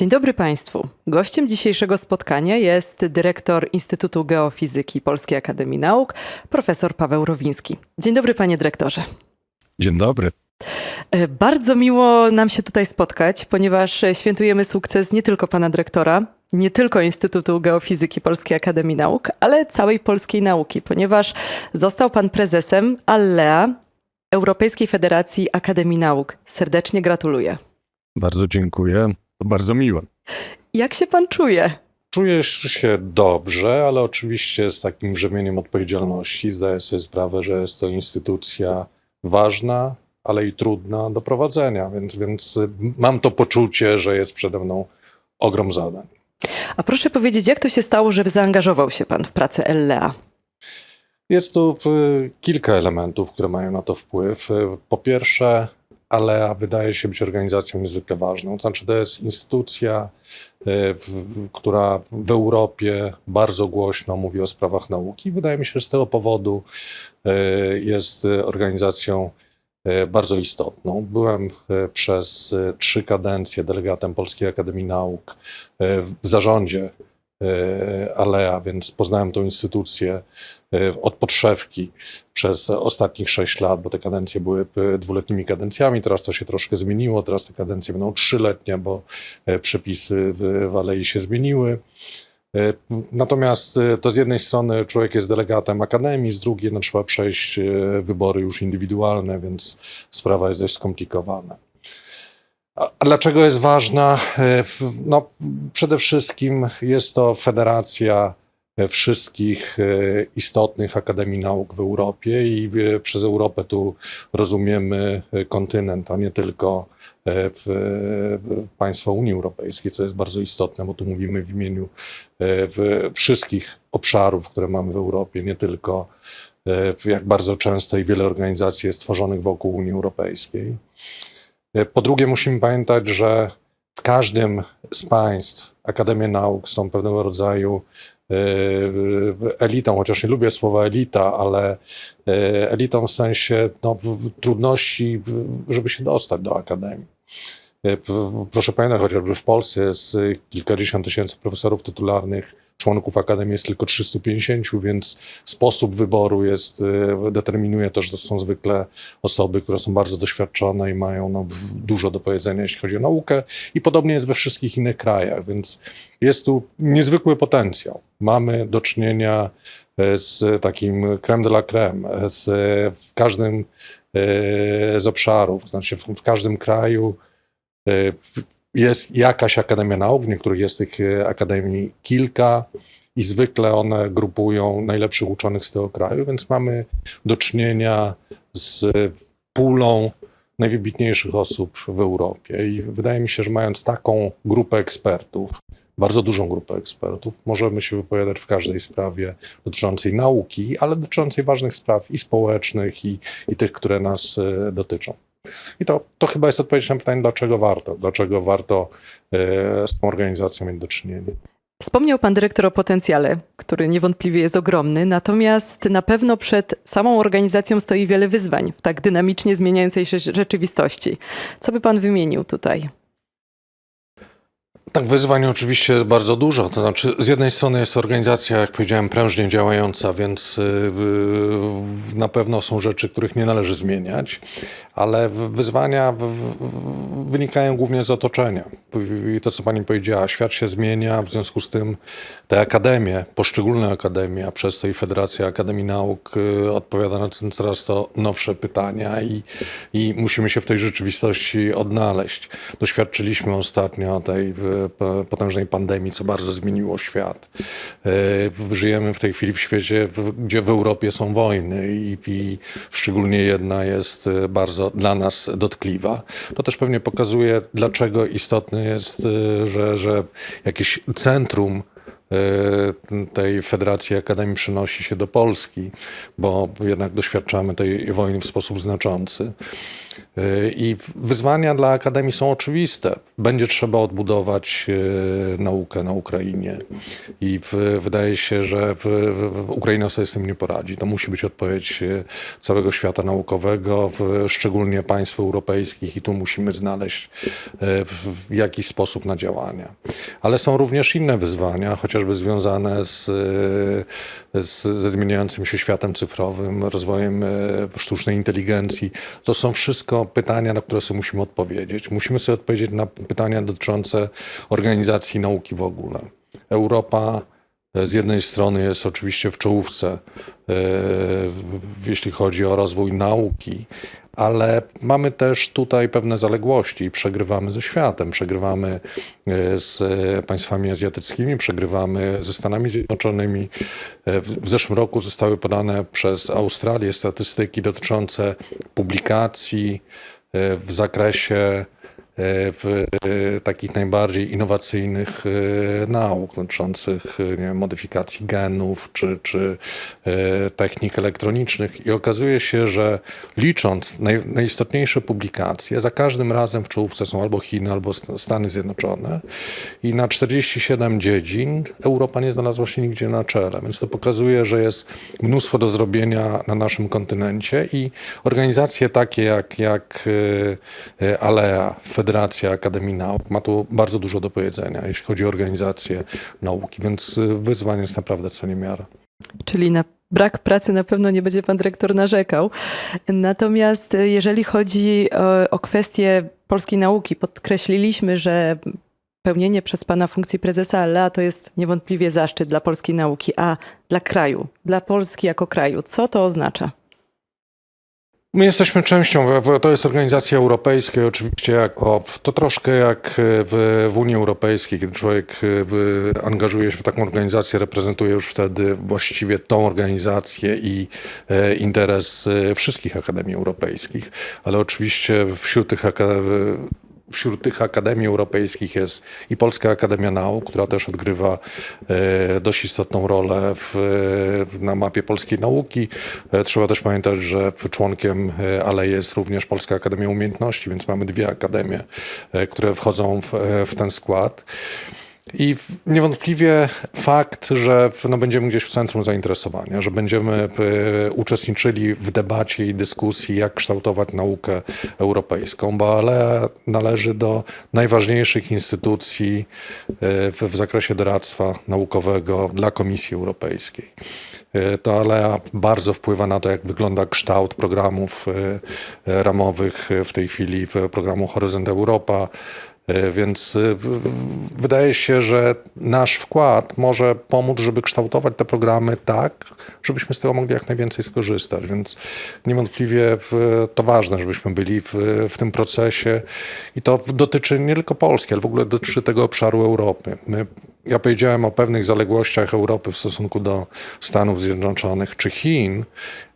Dzień dobry Państwu. Gościem dzisiejszego spotkania jest dyrektor Instytutu Geofizyki Polskiej Akademii Nauk, profesor Paweł Rowiński. Dzień dobry, panie dyrektorze. Dzień dobry. E, Bardzo miło nam się tutaj spotkać, ponieważ e, świętujemy sukces nie tylko pana dyrektora, nie tylko Instytutu Geofizyki Polskiej Akademii Nauk, ale całej polskiej nauki, ponieważ został pan prezesem ALLEA, Europejskiej Federacji Akademii Nauk. Serdecznie gratuluję. Bardzo dziękuję. To bardzo miłe. Jak się pan czuje? Czuję się dobrze, ale oczywiście z takim brzemieniem odpowiedzialności. Zdaję sobie sprawę, że jest to instytucja ważna, ale i trudna do prowadzenia, więc, więc mam to poczucie, że jest przede mną ogrom zadań. A proszę powiedzieć, jak to się stało, że zaangażował się pan w pracę LLEA? Jest tu y, kilka elementów, które mają na to wpływ. Y, Po pierwsze, ALEA wydaje się być organizacją niezwykle ważną. To znaczy, to jest instytucja, y, w- która w Europie bardzo głośno mówi o sprawach nauki. Wydaje mi się, że z tego powodu y, jest organizacją y, bardzo istotną. Byłem przez trzy kadencje delegatem Polskiej Akademii Nauk w zarządzie ALEA, więc poznałem tą instytucję y, od podszewki przez ostatnich sześć lat, bo te kadencje były y, dwuletnimi kadencjami, teraz to się troszkę zmieniło, teraz te kadencje będą trzyletnie, bo przepisy w, Alei się zmieniły. Natomiast to z jednej strony człowiek jest delegatem akademii, z drugiej no, trzeba przejść wybory już indywidualne, więc sprawa jest dość skomplikowana. A dlaczego jest ważna? E, No, przede wszystkim jest to federacja e, wszystkich e, istotnych akademii nauk w Europie i przez Europę tu rozumiemy kontynent, a nie tylko państwa Unii Europejskiej, co jest bardzo istotne, bo tu mówimy w imieniu wszystkich obszarów, które mamy w Europie, nie tylko jak bardzo często i wiele organizacji jest tworzonych wokół Unii Europejskiej. E, Po drugie, musimy pamiętać, że w każdym z państw Akademie Nauk są pewnego rodzaju e, elitą, chociaż nie lubię słowa elita, ale e, elitą w sensie no, trudności, żeby się dostać do Akademii. Proszę pamiętać, chociażby w Polsce jest kilkadziesiąt tysięcy profesorów tytularnych, członków Akademii jest tylko 350, więc sposób wyboru jest, e, determinuje to, że to są zwykle osoby, które są bardzo doświadczone i mają no, dużo do powiedzenia, jeśli chodzi o naukę. I podobnie jest we wszystkich innych krajach, więc jest tu niezwykły potencjał. Mamy do czynienia e, z takim creme de la creme, e, z, w każdym e, z obszarów, znaczy w, w każdym kraju w- jest jakaś Akademia Nauk, w niektórych jest tych e, akademii kilka i zwykle one grupują najlepszych uczonych z tego kraju, więc mamy do czynienia z pulą najwybitniejszych osób w Europie. I wydaje mi się, że mając taką grupę ekspertów, bardzo dużą grupę ekspertów, możemy się wypowiadać w każdej sprawie dotyczącej nauki, ale dotyczącej ważnych spraw i społecznych, i, i tych, które nas e, dotyczą. I to, to chyba jest odpowiedź na pytanie, dlaczego warto, dlaczego warto e, z tą organizacją mieć do czynienia. Wspomniał pan dyrektor o potencjale, który niewątpliwie jest ogromny, natomiast na pewno przed samą organizacją stoi wiele wyzwań w tak dynamicznie zmieniającej się rzeczywistości. Co by pan wymienił tutaj? Tak, wyzwań oczywiście jest bardzo dużo. To znaczy, z jednej strony jest organizacja, jak powiedziałem, prężnie działająca, więc y, y, na pewno są rzeczy, których nie należy zmieniać, ale wyzwania wynikają głównie z otoczenia. I to, co pani powiedziała, świat się zmienia, w związku z tym te akademie, poszczególne akademie, a przez to i Federacja Akademii Nauk y, odpowiada na coraz to nowsze pytania i, i musimy się w tej rzeczywistości odnaleźć. Doświadczyliśmy ostatnio tej potężnej pandemii, co bardzo zmieniło świat. Y, Żyjemy w tej chwili w świecie, gdzie w Europie są wojny i, i szczególnie jedna jest y, bardzo dla nas dotkliwa. To też pewnie pokazuje, dlaczego istotne jest, y, że, że jakieś centrum tej Federacji Akademii przenosi się do Polski, bo jednak doświadczamy tej wojny w sposób znaczący. Y, I wyzwania dla Akademii są oczywiste. Będzie trzeba odbudować y, naukę na Ukrainie. I wydaje się, że Ukraina sobie z tym nie poradzi. To musi być odpowiedź y, całego świata naukowego, szczególnie państw europejskich, i tu musimy znaleźć jakiś sposób na działania. Ale są również inne wyzwania, chociażby związane z, z, ze zmieniającym się światem cyfrowym, rozwojem sztucznej inteligencji. To są wszystko pytania, na które sobie musimy odpowiedzieć. Musimy sobie odpowiedzieć na pytania dotyczące organizacji nauki w ogóle. Europa e, z jednej strony jest oczywiście w czołówce, e, jeśli chodzi o rozwój nauki, ale mamy też tutaj pewne zaległości przegrywamy ze światem, przegrywamy e, z państwami azjatyckimi, przegrywamy ze Stanami Zjednoczonymi. E, W zeszłym roku zostały podane przez Australię statystyki dotyczące publikacji e, w zakresie w e, takich najbardziej innowacyjnych e, nauk dotyczących e, wiem, modyfikacji genów czy, czy e, technik elektronicznych. I okazuje się, że licząc naj, najistotniejsze publikacje, za każdym razem w czołówce są albo Chiny, albo St- Stany Zjednoczone i na 47 dziedzin Europa nie znalazła się nigdzie na czele, więc to pokazuje, że jest mnóstwo do zrobienia na naszym kontynencie i organizacje takie jak, jak e, e, ALEA, Federacja Akademii Nauk, ma tu bardzo dużo do powiedzenia, jeśli chodzi o organizację nauki, więc e, wyzwań jest naprawdę co niemiara. Czyli na brak pracy na pewno nie będzie pan dyrektor narzekał. Natomiast y, jeżeli chodzi o, o kwestię polskiej nauki, podkreśliliśmy, że pełnienie przez pana funkcji prezesa ALEA to jest niewątpliwie zaszczyt dla polskiej nauki, a dla kraju, dla Polski jako kraju. Co to oznacza? My jesteśmy częścią, to jest organizacja europejska, oczywiście jako, to troszkę jak w, w Unii Europejskiej, kiedy człowiek e, w- angażuje się w taką organizację, reprezentuje już wtedy właściwie tą organizację i e, interes e, wszystkich akademii europejskich, ale oczywiście wśród tych akademii Wśród tych akademii europejskich jest i Polska Akademia Nauk, która też odgrywa e, dość istotną rolę w, na mapie polskiej nauki. E, trzeba też pamiętać, że członkiem e, ale jest również Polska Akademia Umiejętności, więc mamy dwie akademie, które wchodzą w, w ten skład. I niewątpliwie fakt, że no, będziemy gdzieś w centrum zainteresowania, że będziemy e, uczestniczyli w debacie i dyskusji, jak kształtować naukę europejską, bo ale należy do najważniejszych instytucji e, w, zakresie doradztwa naukowego dla Komisji Europejskiej. E, To ALEA bardzo wpływa na to, jak wygląda kształt programów ramowych w tej chwili, programu Horyzont Europa. E, Więc e, wydaje się, że nasz wkład może pomóc, żeby kształtować te programy tak, żebyśmy z tego mogli jak najwięcej skorzystać. Więc niewątpliwie to ważne, żebyśmy byli w, w tym procesie. I to dotyczy nie tylko Polski, ale w ogóle dotyczy tego obszaru Europy. My ja powiedziałem o pewnych zaległościach Europy w stosunku do Stanów Zjednoczonych czy Chin,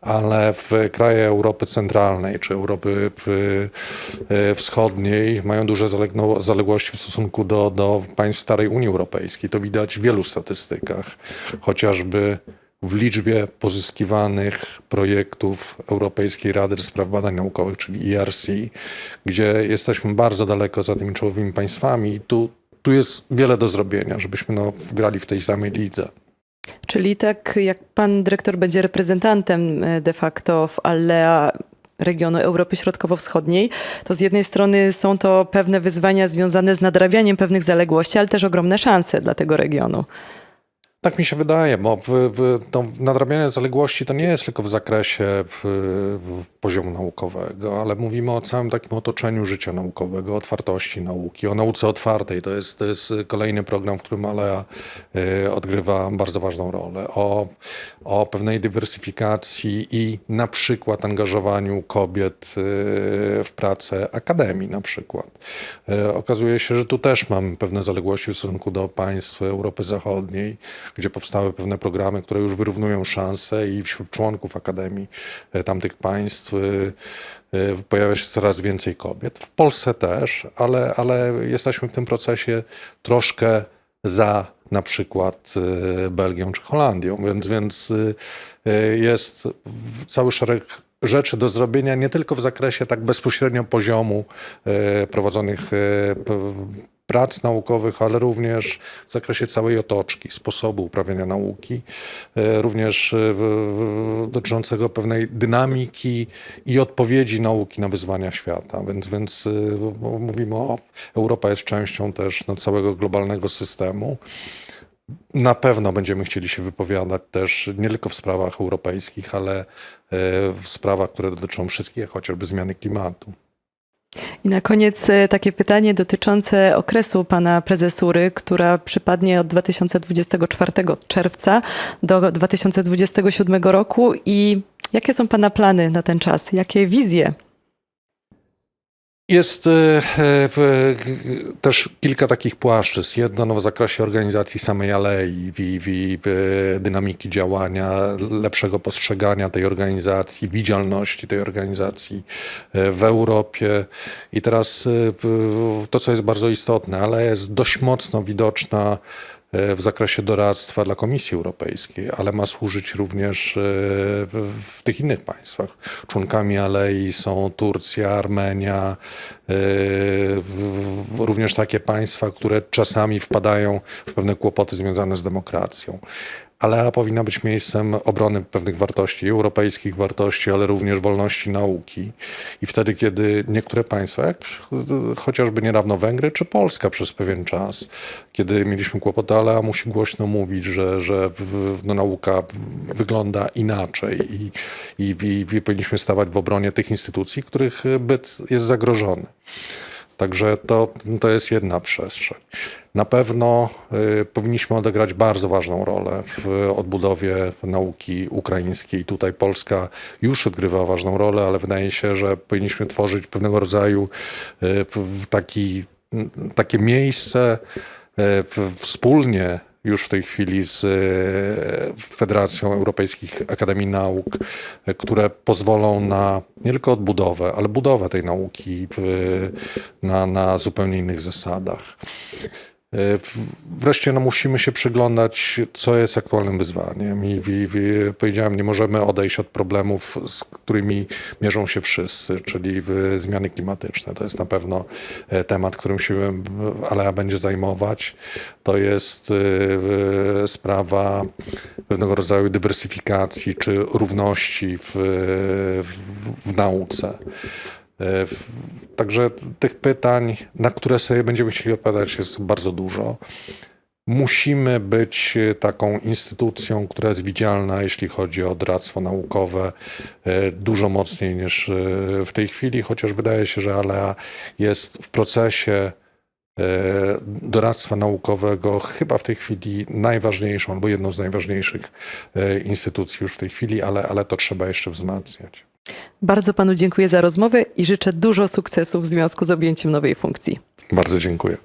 ale w kraje Europy Centralnej czy Europy e, Wschodniej mają duże zaległości w stosunku do, do państw starej Unii Europejskiej. To widać w wielu statystykach, chociażby w liczbie pozyskiwanych projektów Europejskiej Rady do Spraw Badań Naukowych, czyli ERC, gdzie jesteśmy bardzo daleko za tymi czołowymi państwami i tu, tu jest wiele do zrobienia, żebyśmy no, grali w tej samej lidze. Czyli tak jak pan dyrektor będzie reprezentantem e, de facto w ALEA regionu Europy Środkowo-Wschodniej, to z jednej strony są to pewne wyzwania związane z nadrabianiem pewnych zaległości, ale też ogromne szanse dla tego regionu. Tak mi się wydaje, bo to nadrabianie zaległości to nie jest tylko w zakresie poziomu naukowego, ale mówimy o całym takim otoczeniu życia naukowego, otwartości nauki, o nauce otwartej. To jest, to jest kolejny program, w którym Alea y, odgrywa bardzo ważną rolę. O, o pewnej dywersyfikacji i na przykład angażowaniu kobiet y, w pracę akademii na przykład. Y, Okazuje się, że tu też mamy pewne zaległości w stosunku do państw Europy Zachodniej, gdzie powstały pewne programy, które już wyrównują szanse i wśród członków Akademii e, tamtych państw e, e, pojawia się coraz więcej kobiet. W Polsce też, ale, ale jesteśmy w tym procesie troszkę za na przykład Belgią czy Holandią, więc, więc jest cały szereg rzeczy do zrobienia, nie tylko w zakresie tak bezpośrednio poziomu e, prowadzonych e, prac naukowych, ale również w zakresie całej otoczki, sposobu uprawiania nauki, e, również dotyczącego pewnej dynamiki i odpowiedzi nauki na wyzwania świata. Więc, więc mówimy o, Europa jest częścią też no, całego globalnego systemu. Na pewno będziemy chcieli się wypowiadać też nie tylko w sprawach europejskich, ale w sprawach, które dotyczą wszystkich, chociażby zmiany klimatu. I na koniec e, takie pytanie dotyczące okresu pana prezesury, która przypadnie od 2024 czerwca do 2027 roku i jakie są pana plany na ten czas? Jakie wizje? Jest e, e, w, też kilka takich płaszczyzn. Jedno no, w zakresie organizacji samej alei, w, w, w dynamiki działania, lepszego postrzegania tej organizacji, widzialności tej organizacji e, w Europie. I teraz e, to, co jest bardzo istotne, ale jest dość mocno widoczna e, w zakresie doradztwa dla Komisji Europejskiej, ale ma służyć również e, w, tych innych państwach. Członkami alei są Turcja, Armenia, e, również takie państwa, które czasami wpadają w pewne kłopoty związane z demokracją. Alea powinna być miejscem obrony pewnych wartości, europejskich wartości, ale również wolności nauki. I wtedy, kiedy niektóre państwa, jak chociażby niedawno Węgry czy Polska przez pewien czas, kiedy mieliśmy kłopoty, Alea musi głośno mówić, że, że no, nauka wygląda inaczej i, i, i powinniśmy stawać w obronie tych instytucji, których byt jest zagrożony. Także to, to jest jedna przestrzeń. Na pewno y, powinniśmy odegrać bardzo ważną rolę w odbudowie nauki ukraińskiej. Tutaj Polska już odgrywa ważną rolę, ale wydaje się, że powinniśmy tworzyć pewnego rodzaju y, taki, takie miejsce y, wspólnie już w tej chwili z e, Federacją Europejskich Akademii Nauk, które pozwolą na nie tylko odbudowę, ale budowę tej nauki na, na zupełnie innych zasadach. E, Wreszcie no, musimy się przyglądać, co jest aktualnym wyzwaniem. I, i, i powiedziałem, nie możemy odejść od problemów, z którymi mierzą się wszyscy, czyli zmiany klimatyczne. To jest na pewno e, temat, którym się Alea będzie zajmować. To jest e, sprawa pewnego rodzaju dywersyfikacji czy równości w, w, w nauce. E, Także tych pytań, na które sobie będziemy chcieli odpowiadać, jest bardzo dużo. Musimy być e, taką instytucją, która jest widzialna, jeśli chodzi o doradztwo naukowe, e, dużo mocniej niż w tej chwili, chociaż wydaje się, że Alea jest w procesie doradztwa naukowego chyba w tej chwili najważniejszą, albo jedną z najważniejszych instytucji już w tej chwili, ale, ale to trzeba jeszcze wzmacniać. Bardzo panu dziękuję za rozmowę i życzę dużo sukcesów w związku z objęciem nowej funkcji. Bardzo dziękuję.